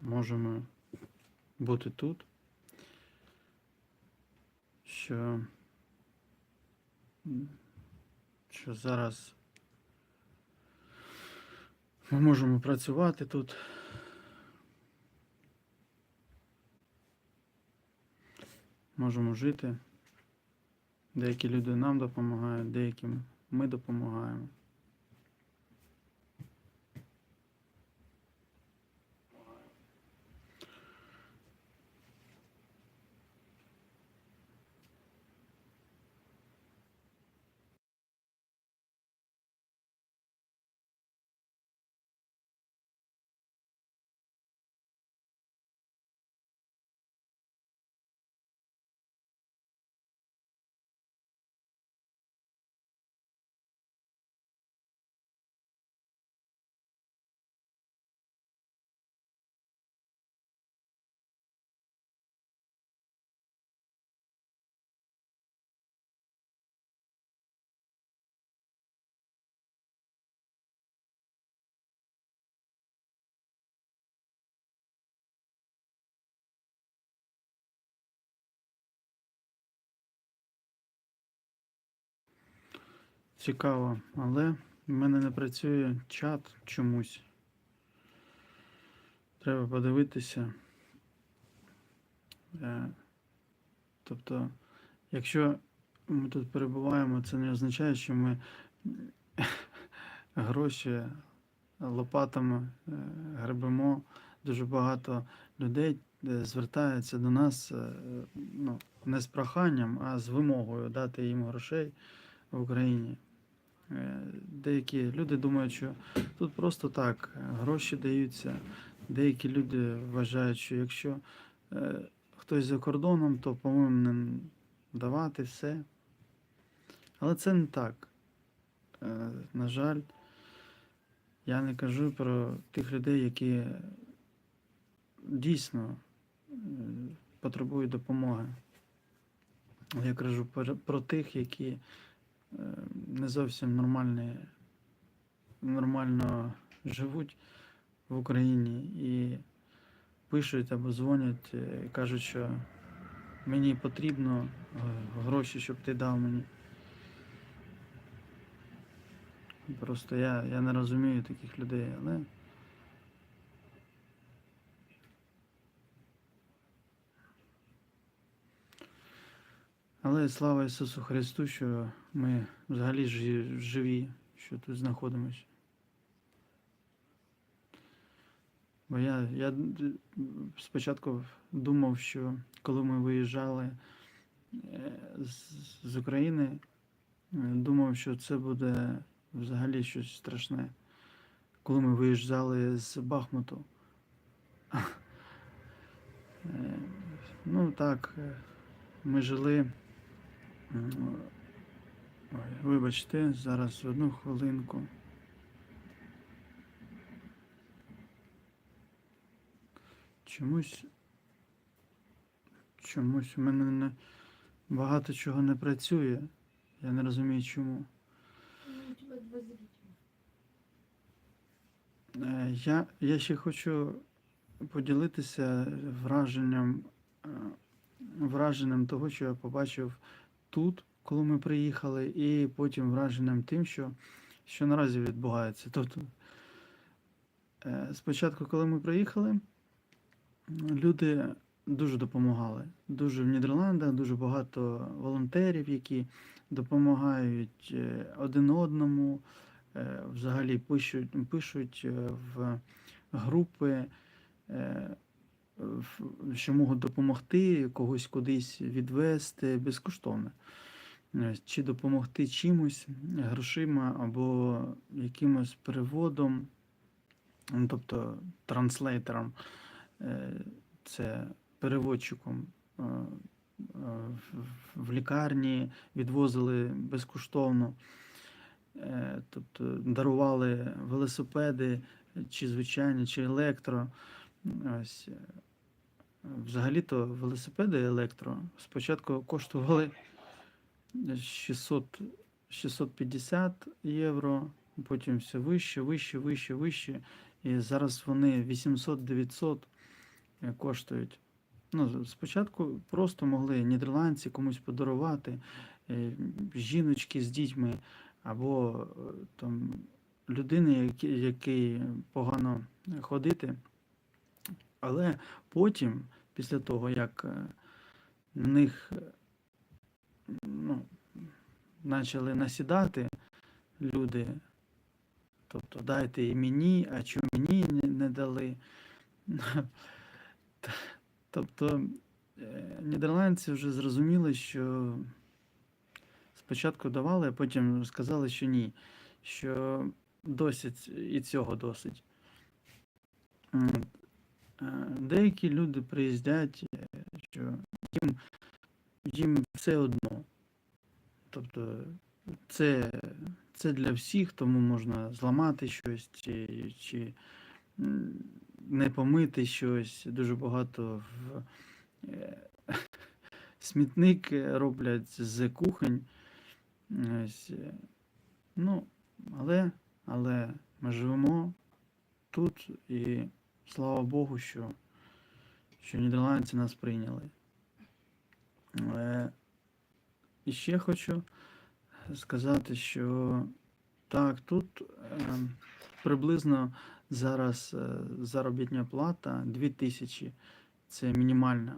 можемо бути тут, що, що зараз ми можемо працювати тут. Можемо жити. Деякі люди нам допомагають, деяким ми допомагаємо. Цікаво, але в мене не працює чат чомусь. Треба подивитися. Е, Тобто, якщо ми тут перебуваємо, це не означає, що ми гроші лопатами е, гребемо. Дуже багато людей е, звертаються до нас е, ну, не з проханням, а з вимогою дати їм грошей в Україні. Е, Деякі люди думають, що тут просто так е, гроші даються. Деякі люди вважають, що якщо е, хтось за кордоном, то повинен давати все. Але це не так. На жаль, я не кажу про тих людей, які дійсно потребують допомоги. Я кажу про- тих, які не зовсім нормальні, нормально живуть в Україні і пишуть або дзвонять, е, і кажуть, що мені потрібно е, гроші, щоб ти дав мені. Просто я, я не розумію таких людей, але Але слава Ісусу Христу, що ми взагалі жи- живі, що тут знаходимося. Бо я, я спочатку думав, що коли ми виїжджали е, з, з України, думав, що це буде взагалі щось страшне. Коли ми виїжджали з Бахмуту. Е, Ну так, е, ми жили. Ой, вибачте, зараз одну хвилинку. Чомусь. Чомусь у мене не, багато чого не працює. Я не розумію чому. Е, Я, я ще хочу поділитися враженням, е, враженням того, що я побачив тут, коли ми приїхали, і потім враженням тим, що, що наразі відбувається. Тобто, е, спочатку, коли ми приїхали, люди дуже допомагали. Дуже в Нідерландах, дуже багато волонтерів, які допомагають е, один одному е, взагалі пишуть, пишуть в групи, що можуть допомогти, когось кудись відвести безкоштовно. Чи допомогти чимось, грошима або якимось переводом, ну, тобто транслейтером, е, це переводчиком. е, е, в- лікарні відвозили безкоштовно тобто дарували велосипеди, чи звичайні, чи електро. Ось. Взагалі-то велосипеди електро спочатку коштували 600, 650 євро, потім все вище, вище, вище, вище. І зараз вони 800-900. е, коштують. Ну, спочатку просто могли нідерландці комусь подарувати, е, жіночки з дітьми, або е, там людини, який погано ходити. Але потім, після того, як е, на них е, ну, почали насідати люди, тобто дайте і мені, а чому мені не, не дали. Тобто е, нідерландці вже зрозуміли, що спочатку давали, а потім сказали, що ні, що досить і цього досить. Деякі люди приїздять, е, що їм, їм все одно. Тобто це, це для всіх, тому можна зламати щось чи, чи не помити щось. Дуже багато в е, смітник роблять з кухонь. Ось, е, ну, але, але ми живемо тут і слава Богу, що, що нідерландці нас прийняли. Е, І ще хочу сказати, що так, тут е, приблизно зараз е, заробітня плата 2000 це мінімальна.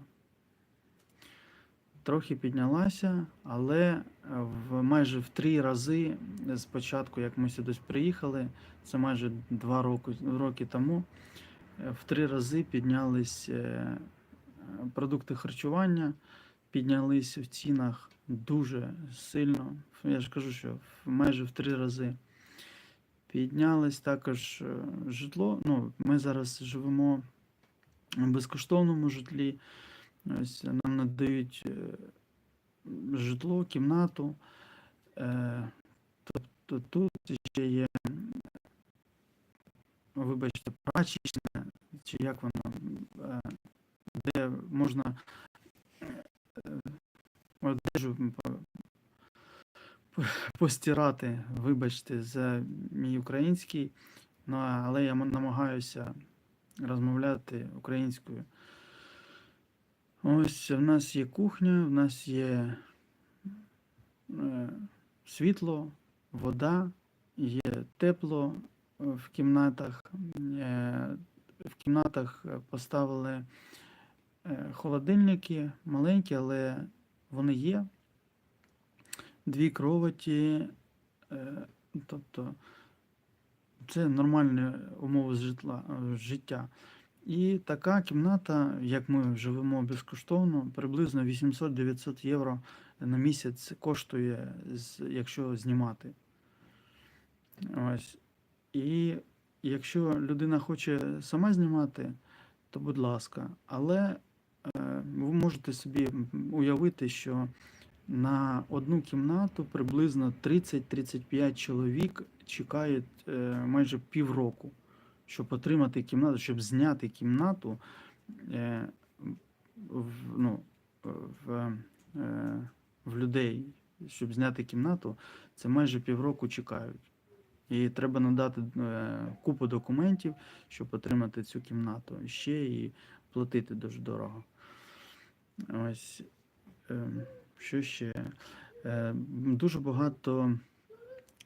Трохи піднялася, але в майже в три рази з початку, як ми сюди приїхали, це майже два роки, роки тому, в три рази піднялись е, продукти харчування, піднялись в цінах дуже сильно. Я ж кажу, що майже в три рази. Піднялось також е, житло. Ну, ми зараз живемо в безкоштовному житлі. Ось нам надають е, житло, кімнату. Тобто тут ще є, вибачте, прачечня, чи як воно, е, де можна е, одежу по- по- постирати, вибачте, за мій український, ну, але я намагаюся розмовляти українською. Ось в нас є кухня, в нас є е, світло, вода, є тепло в кімнатах. Е, В кімнатах поставили е, холодильники маленькі, але вони є. Дві кроваті, е, тобто це нормальні умови житла, життя. І така кімната, як ми живемо безкоштовно, приблизно 800-900 євро на місяць коштує, якщо знімати. Ось. І якщо людина хоче сама знімати, то будь ласка. Але е, ви можете собі уявити, що на одну кімнату приблизно 30-35 чоловік чекають е, майже півроку, щоб отримати кімнату, щоб зняти кімнату е, в, ну, в, в людей, щоб зняти кімнату, це майже півроку чекають. І треба надати е, купу документів, щоб отримати цю кімнату. Ще і платити дуже дорого. Ось. Е, що ще? Е, дуже багато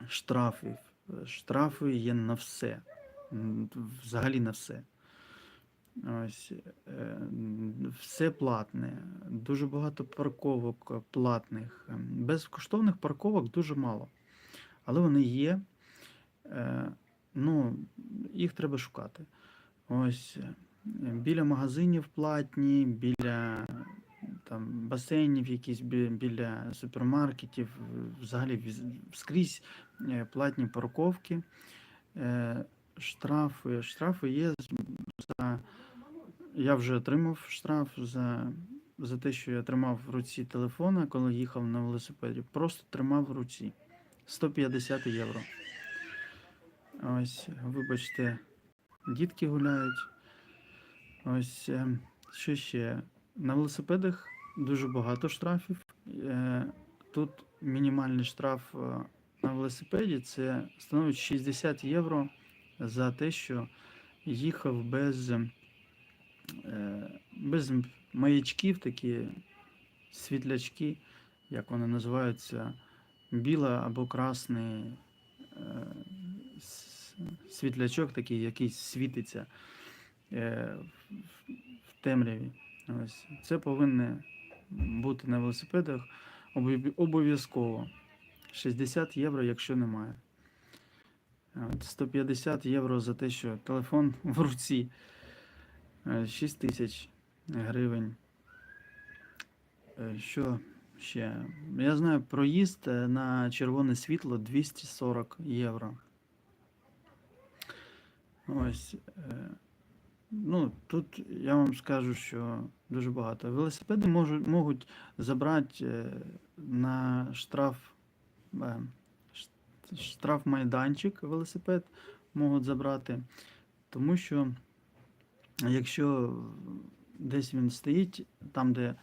штрафів. Штрафи є на все. Взагалі на все. Ось, е, все платне, дуже багато парковок платних. Ем, Безкоштовних парковок дуже мало. Але вони є. Е, Ну, їх треба шукати. Ось е, біля магазинів платні, біля там, басейнів, якісь біля супермаркетів, взагалі скрізь е, платні парковки. Штрафи. Штрафи є за. Я вже отримав штраф за, за те, що я тримав в руці телефона, коли їхав на велосипеді. Просто тримав в руці. 150 євро. Ось, вибачте, дітки гуляють. Ось, е, що ще? На велосипедах дуже багато штрафів. Е, Тут мінімальний штраф е, на велосипеді це становить 60 євро за те, що їхав без, без маячків, такі світлячки, як вони називаються, біла або красний світлячок, такий, який світиться е, в- темряві. Ось. Це повинно бути на велосипедах обов'язково. 60 євро, якщо немає. 150 євро за те, що телефон в руці. Е, 6 тисяч гривень. Е, Що ще? Я знаю, проїзд е, на червоне світло 240 євро. Ось. е, Ну, тут я вам скажу, що дуже багато. Велосипеди можуть, можуть забрати е, на штраф, е, ш- штрафмайданчик велосипед можуть забрати, тому що якщо десь він стоїть, там, де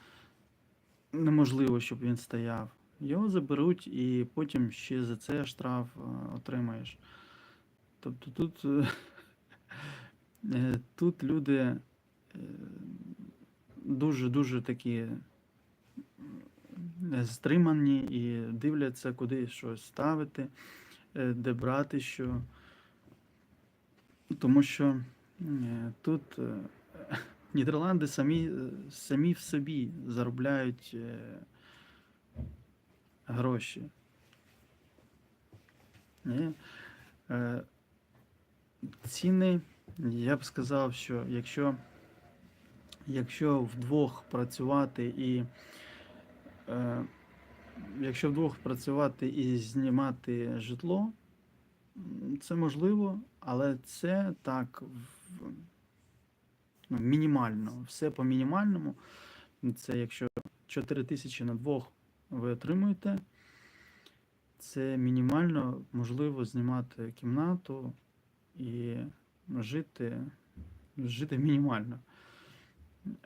неможливо, щоб він стояв, його заберуть і потім ще за це штраф отримаєш. Тобто тут, тут люди е, дуже-дуже такі е, стримані і дивляться, куди щось ставити, е, де брати що. Тому що е, тут е, Нідерланди самі, е, самі в собі заробляють е, гроші. Е, ціни, я б сказав, що якщо, якщо вдвох працювати і е, якщо вдвох працювати і знімати житло, це можливо, але це так в, ну, мінімально. Все по мінімальному. Це якщо 4 тисячі на двох ви отримуєте, це мінімально можливо знімати кімнату і жити, жити мінімально.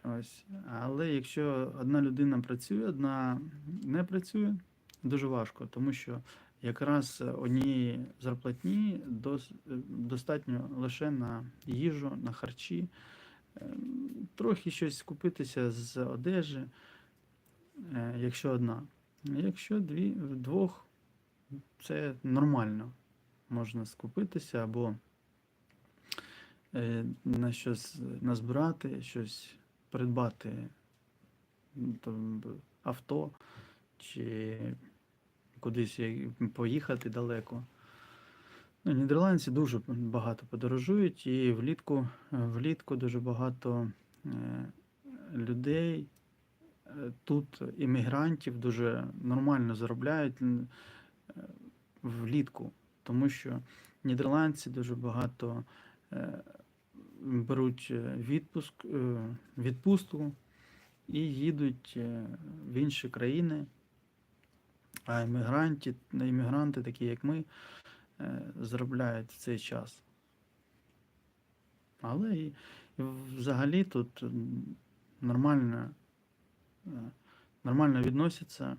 Ось. Але якщо одна людина працює, одна не працює, дуже важко, тому що якраз однієї зарплатні достатньо лише на їжу, на харчі, ем, трохи щось купитися з одежі, е, якщо одна. Якщо дві, вдвох, це нормально. Можна скупитися або на щось назбирати, щось придбати, там, авто чи кудись поїхати далеко. Ну, нідерландці дуже багато подорожують, і влітку, влітку дуже багато е, людей е, тут, іммігрантів, дуже нормально заробляють е, влітку, тому що нідерландці дуже багато е, беруть е, відпуск, е, відпустку і їдуть е, в інші країни. А іммігранти, іммігранти, такі як ми, заробляють в цей час. Але і, і взагалі тут нормально, нормально відносяться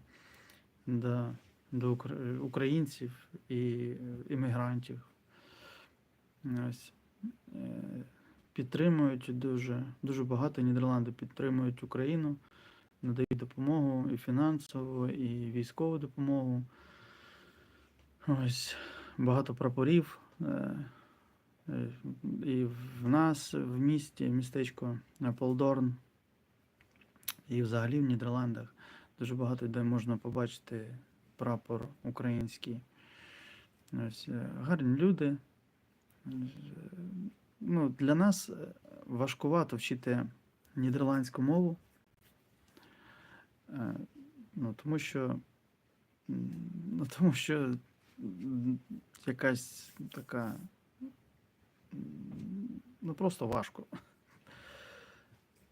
до, до українців і іммігрантів. Ось. Підтримують дуже, дуже багато Нідерланди підтримують Україну, надають допомогу і фінансову, і військову допомогу. Ось багато прапорів. е, е, І в нас в місті, містечко Полдорн, і взагалі в Нідерландах дуже багато де можна побачити прапор український. Ось, е, гарні люди. Ну, для нас е, важкувато вчити нідерландську мову. Е, Ну, тому що, ну, тому що якась така. Ну, просто важко.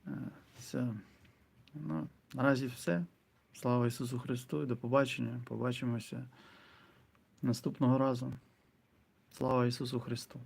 Е, Все. Ну, наразі все. Слава Ісусу Христу і до побачення. Побачимося наступного разу. Слава Ісусу Христу!